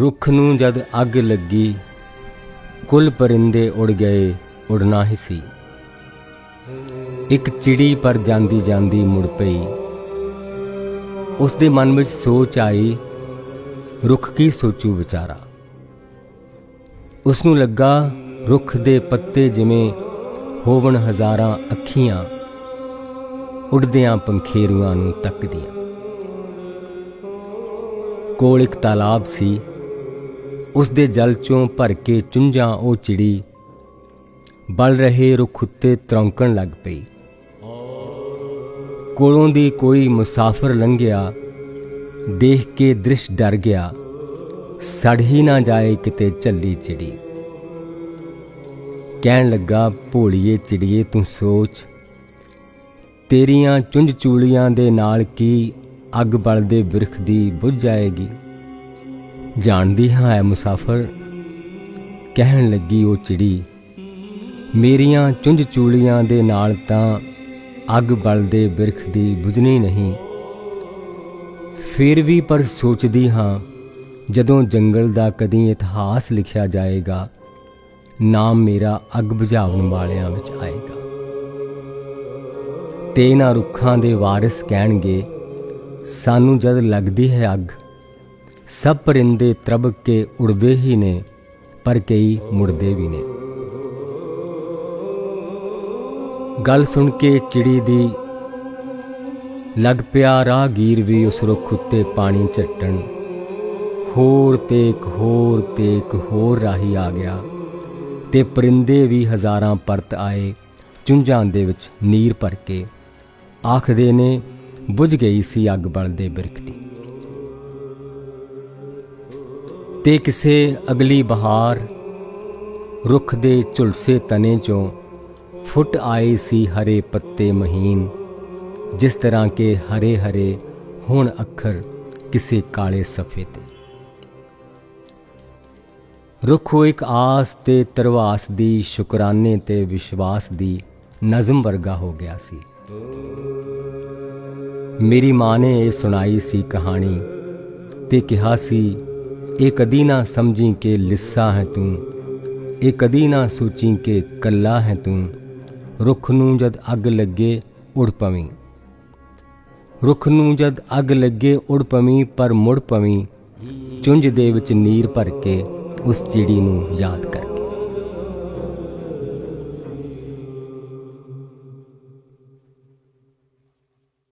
ਰੁੱਖ ਨੂੰ ਜਦ ਅੱਗ ਲੱਗੀ, ਕੁੱਲ ਪਰਿੰਦੇ ਉੜ ਗਏ ਉੜਨਾ ਹੀ ਸੀ। ਇੱਕ ਚਿੜੀ ਪਰ ਜਾਂਦੀ ਜਾਂਦੀ ਮੁੜ ਪਈ। ਉਸ ਦੇ ਮਨ ਵਿੱਚ ਸੋਚ ਆਈ, ਰੁੱਖ ਕੀ ਸੋਚੂ ਵਿਚਾਰਾ? ਉਸ ਨੂੰ ਲੱਗਾ, ਰੁੱਖ ਦੇ ਪੱਤੇ ਜਿਵੇਂ ਹੋਵਣ ਹਜ਼ਾਰਾਂ ਅੱਖੀਆਂ ਉੱਡਦਿਆਂ ਪੰਖੇਰੂਆਂ ਨੂੰ ਤੱਕਦੀਆਂ। ਕੋਲ ਇੱਕ ਤਾਲਾਬ ਸੀ। ਉਸ ਦੇ ਜਲ ਚੋਂ ਭਰ ਕੇ ਚੁੰਝਾਂ ਉਹ ਚਿੜੀ ਬਲ ਰਹੇ ਰੁੱਖ ਉੱਤੇ ਤਰੌਂਕਣ ਲੱਗ ਪਈ। ਕੋਲੋਂ ਦੀ ਕੋਈ ਮੁਸਾਫਰ ਲੰਘਿਆ, ਦੇਖ ਕੇ ਦ੍ਰਿਸ਼ ਡਰ ਗਿਆ, ਸੜ ਹੀ ਨਾ ਜਾਏ ਕਿਤੇ ਝੱਲੀ ਚਿੜੀ। ਕਹਿਣ ਲੱਗਾ, ਭੋਲੀਏ ਚਿੜੀਏ, ਤੂੰ ਸੋਚ, ਤੇਰੀਆਂ ਚੁੰਝ ਚੂਲੀਆਂ ਦੇ ਨਾਲ ਕੀ ਅੱਗ ਬਲਦੇ ਬਿਰਖ ਦੀ ਬੁਝ ਜਾਏਗੀ? ਜਾਣਦੀ ਹਾਂ ਐ ਮੁਸਾਫਰ। ਕਹਿਣ ਲੱਗੀ ਉਹ ਚਿੜੀ, ਮੇਰੀਆਂ ਚੁੰਝ ਚੂਲੀਆਂ ਦੇ ਨਾਲ ਤਾਂ ਅੱਗ ਬਲਦੇ ਬਿਰਖ ਦੀ ਬੁਝਣੀ ਨਹੀਂ। ਫਿਰ ਵੀ ਪਰ ਸੋਚਦੀ ਹਾਂ, ਜਦੋਂ ਜੰਗਲ ਦਾ ਕਦੀ ਇਤਿਹਾਸ ਲਿਖਿਆ ਜਾਏਗਾ, ਨਾਮ ਮੇਰਾ ਅੱਗ ਬੁਝਾਉਣ ਵਾਲਿਆਂ ਵਿੱਚ ਆਏਗਾ। ਤੇ ਇਹਨਾਂ ਰੁੱਖਾਂ ਦੇ ਵਾਰਿਸ ਕਹਿਣਗੇ, ਸਾਨੂੰ ਜਦ ਲੱਗਦੀ ਹੈ ਅੱਗ ਸਭ ਪਰਿੰਦੇ ਤਰਬ ਕੇ ਉੜਦੇ ਹੀ ਨੇ, ਪਰ ਕਈ ਮੁੜਦੇ ਵੀ ਨੇ। ਗੱਲ ਸੁਣ ਕੇ ਚਿੜੀ ਦੀ ਲੱਗ ਪਿਆ ਰਾਹਗੀਰ ਵੀ ਉਸ ਰੁੱਖ ਉੱਤੇ ਪਾਣੀ ਝੱਟਣ। ਹੋਰ ਤੇ ਇੱਕ ਹੋਰ ਤੇ ਇੱਕ ਹੋਰ ਰਾਹੀ ਆ ਗਿਆ। ਤੇ ਪਰਿੰਦੇ ਵੀ ਹਜ਼ਾਰਾਂ ਪਰਤ ਆਏ, ਚੁੰਝਾਂ ਦੇ ਵਿੱਚ ਨੀਰ ਭਰ ਕੇ। ਆਖਦੇ ਨੇ, ਬੁਝ ਗਈ ਸੀ ਅੱਗ ਬਲਦੇ ਬਿਰਖ ਦੀ। ਤੇ ਕਿਸੇ ਅਗਲੀ ਬਹਾਰ ਰੁੱਖ ਦੇ ਝੁਲਸੇ ਤਨੇ ਚੋਂ ਫੁੱਟ ਆਏ ਸੀ ਹਰੇ ਪੱਤੇ ਮਹੀਨ, ਜਿਸ ਤਰ੍ਹਾਂ ਕੇ ਹਰੇ ਹਰੇ ਹੁਣ ਅੱਖਰ ਕਿਸੇ ਕਾਲੇ ਸਫੇ ਤੇ। ਰੁੱਖੋ ਇੱਕ ਆਸ ਤੇ ਤਰਵਾਸ ਦੀ, ਸ਼ੁਕਰਾਨੇ ਤੇ ਵਿਸ਼ਵਾਸ ਦੀ ਨਜ਼ਮ ਵਰਗਾ ਹੋ ਗਿਆ ਸੀ। ਮੇਰੀ ਮਾਂ ਨੇ ਇਹ ਸੁਣਾਈ ਸੀ ਕਹਾਣੀ ਤੇ ਕਿਹਾ ਸੀ ਇਹ ਕਦੀ ਨਾ ਸਮਝੀ ਕਿ ਲਿੱਸਾ ਹੈ ਤੂੰ ਇਹ ਕਦੀ ਨਾ ਸੋਚੀ ਕਿ ਕੱਲਾ ਹੈ ਤੂੰ ਰੁੱਖ ਨੂੰ ਜਦ ਅੱਗ ਲੱਗੇ ਉੜ ਪਵੀਂ ਰੁੱਖ ਨੂੰ ਜਦ ਅੱਗ ਲੱਗੇ ਉੜ ਪਵੀਂ ਪਰ ਮੁੜ ਪਵੀਂ ਚੁੰਝ ਦੇ ਵਿੱਚ ਨੀਰ ਭਰ ਕੇ ਉਸ ਚਿੜੀ ਨੂੰ ਯਾਦ ਕਰ